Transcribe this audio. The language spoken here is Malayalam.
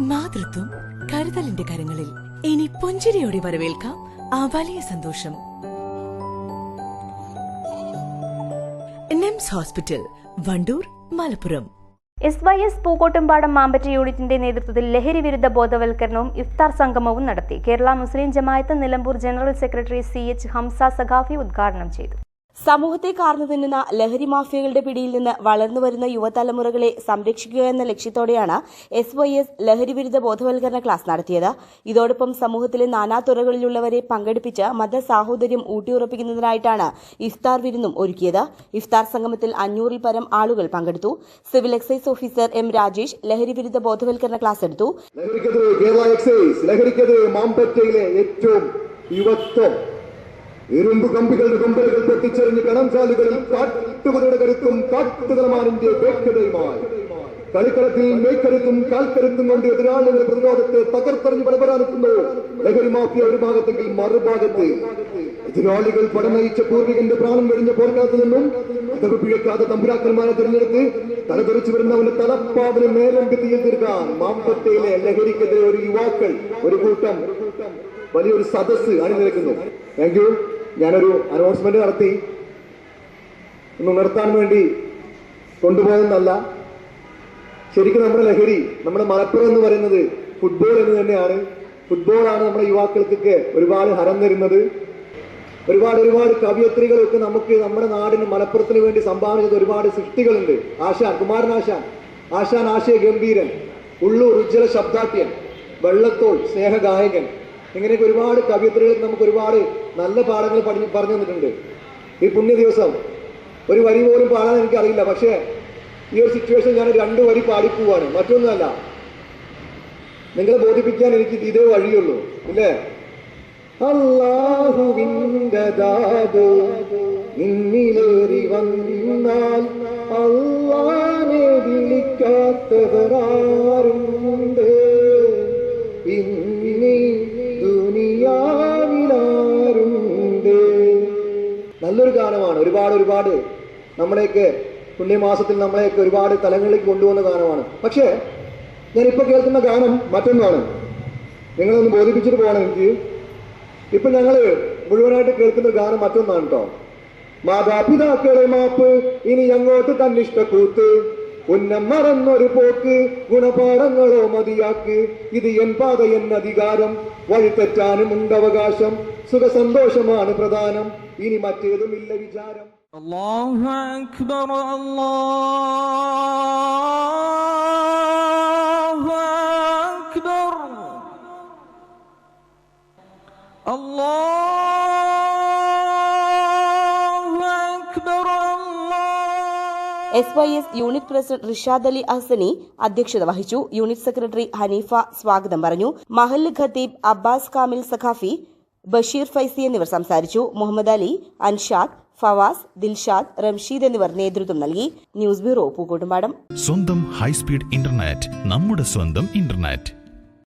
മാതൃത്വം കരുതലിന്റെ കരങ്ങളിൽ. ഇനി പുഞ്ചിരിയോടെ വരവേൽക്കാം ആ വലിയ സന്തോഷം. NIMS hospital Wandoor Malappuram. S Y S Pookkottumpadam Mampatta യൂണിറ്റിന്റെ നേതൃത്വത്തിൽ ലഹരി വിരുദ്ധ ബോധവൽക്കരണവും ഇഫ്താർ സംഗമവും നടത്തി. Kerala Muslim Jamaath Nilambur general secretary C H Hamza Saqafi ഉദ്ഘാടനം ചെയ്തു. സമൂഹത്തെ കാർന്നു തിന്നുന്ന ലഹരി മാഫിയകളുടെ പിടിയിൽ നിന്ന് വളർന്നു വരുന്ന യുവതലമുറകളെ സംരക്ഷിക്കുക എന്ന ലക്ഷ്യത്തോടെയാണ് എസ് വൈ എസ് ലഹരി വിരുദ്ധ ബോധവൽക്കരണ ക്ലാസ് നടത്തിയത്. ഇതോടൊപ്പം സമൂഹത്തിലെ നാനാതുറകളിലുള്ളവരെ പങ്കെടുപ്പിച്ച് മതസാഹോദര്യം ഊട്ടിയുറപ്പിക്കുന്നതിനായിട്ടാണ് ഇഫ്താർ വിരുന്നും ഒരുക്കിയത്. ഇഫ്താർ സംഗമത്തിൽ അഞ്ഞൂറിൽ പരം ആളുകൾ പങ്കെടുത്തു. Civil excise officer M Rajesh ലഹരി വിരുദ്ധ ബോധവൽക്കരണ ക്ലാസ് എടുത്തു. ഏറ്റവും യുവത്വം ഇരുമ്പ് കമ്പികളുടെ കൊമ്പലുകൾ പൊട്ടിച്ചെറിഞ്ഞ് കണംചാലുകളിൽ കാട്ടുകളുടെ കരുത്തും കാട്ടുതലമാനിന്റെ വേഗതയുമായി കളിക്കളത്തിൽ മേക്കരുത്തും കാൽക്കരുത്തും കൊണ്ട് എതിരാളികളുടെ പ്രതിരോധത്തെ തകർത്തെറിഞ്ഞ് പടപരാനെത്തുന്നു ലഹരി മാഫിയ ഒരു ഭാഗത്തെങ്കിൽ മറുഭാഗത്ത്. എതിരാളികൾ പടനയിച്ച പൂർവികന്റെ പ്രാണം വെടിഞ്ഞ പോർക്കാത്തു നിന്നും അതവ് പിഴക്കാതെ തമ്പുരാക്കന്മാരെ തിരഞ്ഞെടുത്ത് തലതെറിച്ചു വരുന്നവന്റെ തലപ്പാവിന് മേലമ്പത്തിയിൽ തീർക്കാൻ മാമ്പത്തയിലെ ലഹരിക്കെതിരെ ഒരു യുവാക്കൾ ഒരു കൂട്ടം വലിയൊരു സദസ്സ് അണിനിരക്കുന്നു. താങ്ക് യു ഞാനൊരു അനൗൺസ്മെന്റ് നടത്തി. ഒന്ന് നിർത്താൻ വേണ്ടി കൊണ്ടുപോയെന്നല്ല. ശരിക്കും നമ്മുടെ ലഹരി നമ്മുടെ മലപ്പുറം എന്ന് പറയുന്നത് ഫുട്ബോൾ എന്ന് തന്നെയാണ്. ഫുട്ബോളാണ് നമ്മുടെ യുവാക്കൾക്കൊക്കെ ഒരുപാട് ഹരം തരുന്നത്. ഒരുപാട് ഒരുപാട് കവിയത്രികളൊക്കെ നമുക്ക് നമ്മുടെ നാടിന് മലപ്പുറത്തിന് വേണ്ടി സംഭാവന ചെയ്ത ഒരുപാട് സൃഷ്ടികളുണ്ട്. ആശാൻ കുമാരൻ ആശാൻ ആശാൻ ആശയ ഗംഭീരൻ ഉള്ളൂർ ഉജ്ജ്വല ശബ്ദാട്യൻ വെള്ളത്തോൾ സ്നേഹഗായകൻ ഇങ്ങനെയൊക്കെ ഒരുപാട് കവിയത്രികൾ നമുക്ക് ഒരുപാട് നല്ല പാഠങ്ങൾ പഠി പറഞ്ഞു തന്നിട്ടുണ്ട്. ഈ പുണ്യ ദിവസം ഒരു വരി പോലും പാടാൻ എനിക്കറിയില്ല. പക്ഷേ ഈ ഒരു സിറ്റുവേഷൻ ഞാൻ രണ്ട് വരി പാടിപ്പോവാണ് മറ്റൊന്നുമല്ല നിങ്ങളെ ബോധിപ്പിക്കാൻ എനിക്ക് ഇതേ വഴിയുള്ളൂ. ഇല്ലേ? അള്ളാഹുവിന്റെ ദാദോ നിന്നിലേറി വന്നാൽ അള്ളാനെ വിളിക്കാത്തവരാരുണ്ട് ഒരുപാട് ഒരുപാട് നമ്മളെയൊക്കെ പുണ്യമാസത്തിൽ നമ്മളെയൊക്കെ ഒരുപാട് തലങ്ങളിലേക്ക് കൊണ്ടുവന്ന ഗാനമാണ്. പക്ഷേ ഞാനിപ്പോൾ കേൾക്കുന്ന ഗാനം മറ്റൊന്നാണ്. നിങ്ങളൊന്ന് ബോധിപ്പിച്ചിട്ട് പോകണം എനിക്ക്. ഇപ്പം ഞങ്ങൾ മുഴുവനായിട്ട് കേൾക്കുന്ന ഗാനം മറ്റൊന്നാണ് കേട്ടോ മാതാപിതാക്കളെ മാപ്പ് ഇനി ഞങ്ങോട്ട് തന്നിഷ്ട കൂത്ത്. ഉന്നം മറന്നൊരു പോക്ക് ഗുണപാഠങ്ങളോ മതിയാക്ക് ഇത് എൻ പാത എൻ അധികാരം വഴിതെറ്റാനും ഉണ്ടവകാശം സുഖസന്തോഷമാണ് പ്രധാനം ഇനി മറ്റേതുമില്ല വിചാരം الله أكبر الله أكبر الله S Y S unit president Rishad Ali Ahsani അധ്യക്ഷത വഹിച്ചു. യൂണിറ്റ് സെക്രട്ടറി ഹനീഫ സ്വാഗതം പറഞ്ഞു. മഹൽ ഖത്തീബ് അബ്ബാസ് കാമിൽ സഖാഫി ബഷീർ ഫൈസി എന്നിവർ സംസാരിച്ചു. മുഹമ്മദ് അലി അൻഷാദ് ഫവാസ് ദിൽഷാദ് റംഷീദ് എന്നിവർ നേതൃത്വം നൽകി. News bureau Pookkottumpadam. സ്വന്തം ഹൈസ്പീഡ് ഇന്റർനെറ്റ് നമ്മുടെ സ്വന്തം ഇന്റർനെറ്റ്.